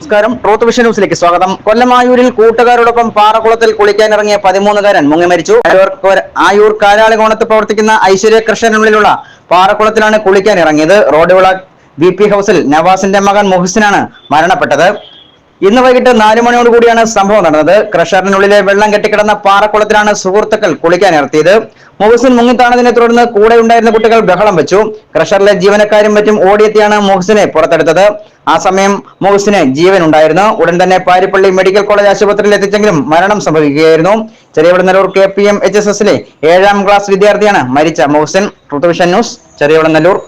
നമസ്കാരം. Truth vision ന്യൂസിലേക്ക് സ്വാഗതം. കൊല്ലമായൂരിൽ കൂട്ടുകാരോടൊപ്പം പാറക്കുളത്തിൽ കുളിക്കാനിറങ്ങിയ പതിമൂന്നുകാരൻ മുങ്ങി മരിച്ചു. ആയൂർ- കാലാളി കാലാളികോണത്ത് പ്രവർത്തിക്കുന്ന ഐശ്വര്യ കൃഷ്ണനുള്ളിലുള്ള പാറക്കുളത്തിലാണ് കുളിക്കാൻ ഇറങ്ങിയത് റോഡ് ബി പി ഹൗസിൽ നവാസിന്റെ മകൻ മുഹസിനാണ് മരണപ്പെട്ടത്. ഇന്ന് വൈകിട്ട് നാലു മണിയോട് കൂടിയാണ് സംഭവം നടന്നത്. ക്രഷറിനുള്ളിലെ വെള്ളം കെട്ടിക്കിടന്ന പാറക്കുളത്തിലാണ് സുഹൃത്തുക്കൾ കുളിക്കാൻ ഇറത്തിയത്. മുഹസിൻ മുങ്ങിത്താണതിനെ തുടർന്ന് കൂടെ ഉണ്ടായിരുന്ന കുട്ടികൾ ബഹളം വെച്ചു. ക്രഷറിലെ ജീവനക്കാരും മറ്റും ഓടിയെത്തിയാണ് മുഹസിനെ പുറത്തെടുത്തത്. ആ സമയം മുഹസിന് ജീവൻ ഉണ്ടായിരുന്നു ഉടൻ തന്നെ പാരിപ്പള്ളി മെഡിക്കൽ കോളേജ് ആശുപത്രിയിൽ എത്തിച്ചെങ്കിലും മരണം സംഭവിക്കുകയായിരുന്നു. Cheriyavilanallur K P M H S എസിലെ ഏഴാം ക്ലാസ് വിദ്യാർത്ഥിയാണ് മരിച്ച മുഹസിൻ. ഋതുവിഷൻ ന്യൂസ് ചെറിയവിളനല്ലൂർ.